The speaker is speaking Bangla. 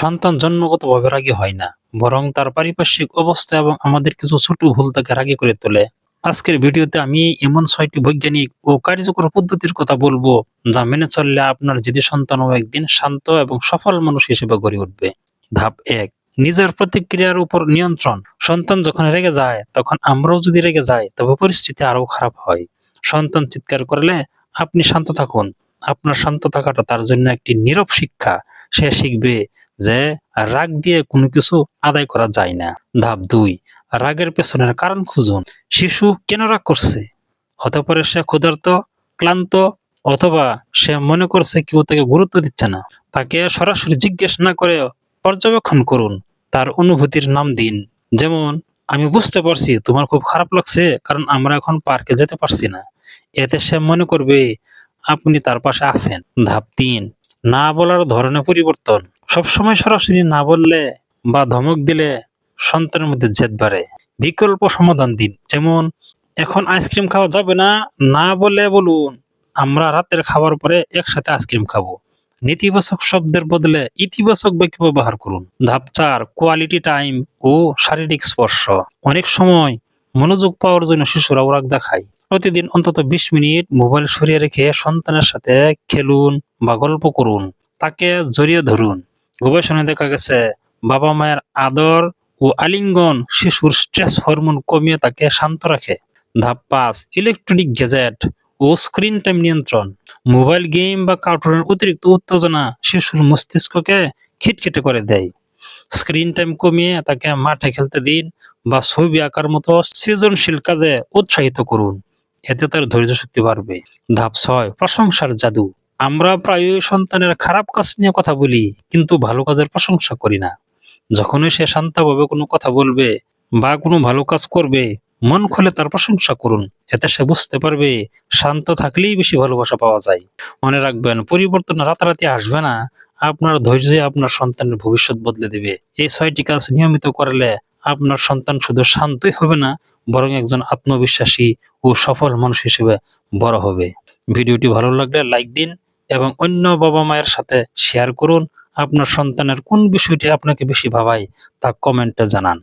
সন্তান জন্মগতভাবে রাগী হয় না, বরং তার পারিপার্শ্বিক অবস্থা এবং আমাদের কিছু ছোট ভুল তাকে রাগী করে তোলে। আজকের ভিডিওতে আমি এমন ছয়টি বৈজ্ঞানিক ও কার্যকর পদ্ধতির কথা বলব, যা মেনে চললে আপনার যদি সন্তানও একদিন শান্ত এবং সফল মানুষ হিসেবে গড়ে উঠবে। ধাপ এক, নিজের প্রতিক্রিয়ার উপর নিয়ন্ত্রণ। সন্তান যখন রেগে যায়, তখন আমরাও যদি রেগে যাই, তবে পরিস্থিতি আরও খারাপ হয়। সন্তান চিৎকার করলে আপনি শান্ত থাকুন। আপনার শান্ত থাকাটা তার জন্য একটি নীরব শিক্ষা। সে শিখবে যে রাগ দিয়ে কোনো কিছু আদায় করা যায় না। ধাপ দুই, রাগের পেছনের কারণ খুঁজুন। শিশু কেন রাগ করছে? হতে পারে সে ক্ষুধার্ত, ক্লান্ত, অথবা সে মনে করছে কেউ তাকে গুরুত্ব দিচ্ছে না। তাকে সরাসরি জিজ্ঞেস না করে পর্যবেক্ষণ করুন। তার অনুভূতির নাম দিন। যেমন, আমি বুঝতে পারছি তোমার খুব খারাপ লাগছে, কারণ আমরা এখন পার্কে যেতে পারছি না। এতে সে মনে করবে, আপনি তার পাশে আছেন। ধাপ তিন, না বলার ধরনের পরিবর্তন। সবসময় সরাসরি না বললে বা ধমক দিলে সন্তানের মধ্যে জেদ বাড়ে। বিকল্প সমাধান দিন। যেমন, এখন আইসক্রিম খাওয়া যাবে না না বলে বলুন, আমরা রাতের খাবার পরে একসাথে আইসক্রিম খাব। নেতিবাচক শব্দের বদলে ইতিবাচক বাক্য ব্যবহার করুন। ধাপ চার কোয়ালিটি টাইম ও শারীরিক স্পর্শ। অনেক সময় মনোযোগ পাওয়ার জন্য শিশুরা ওরাক দেখায়। প্রতিদিন অন্তত বিশ মিনিট মোবাইল সরিয়ে রেখে সন্তানের সাথে খেলুন বা গল্প করুন। তাকে জড়িয়ে ধরুন। গবেষণায় দেখা গেছে বাবা মায়ের আদর ও আলিঙ্গন শিশুর স্ট্রেস হরমোন কমিয়ে তাকে শান্ত রাখে। ধাপ পাঁচ ইলেকট্রনিক গ্যাজেট ও স্ক্রিন টাইম নিয়ন্ত্রণ। মোবাইল গেম বা কার্টুনের অতিরিক্ত উত্তেজনা শিশুর মস্তিষ্ককে খিটখিটে করে দেয়। স্ক্রিন টাইম কমিয়ে তাকে মাঠে খেলতে দিন বা ছবি আঁকার মতো সৃজনশীল কাজে উৎসাহিত করুন। এতে তার ধৈর্য শক্তি বাড়বে। ধাপ ছয়, প্রশংসার জাদু। আমরা প্রায়ই সন্তানের খারাপ কাজ নিয়ে কথা বলি, কিন্তু ভালো কাজের প্রশংসা করি না। যখনই সে শান্তভাবে কোনো কথা বলবে বা কোনো ভালো কাজ করবে, মন খুলে তার প্রশংসা করুন। এতে সে বুঝতে পারবে, শান্ত থাকলেই বেশি ভালোবাসা পাওয়া যায়। মনে রাখবেন, পরিবর্তন রাতারাতি আসবে না। আপনার ধৈর্য আপনার সন্তানের ভবিষ্যৎ বদলে দেবে। এই ছয়টি কাজ নিয়মিত করলে আপনার সন্তান শুধু শান্তই হবে না, বরং একজন আত্মবিশ্বাসী ও সফল মানুষ হিসেবে বড় হবে। ভিডিওটি ভালো লাগলে লাইক দিন এবং অন্য বাবা মায়ের সাথে শেয়ার করুন। আপনার সন্তানের কোন বিষয়টি আপনাকে বেশি ভাবায় তা কমেন্টে জানান।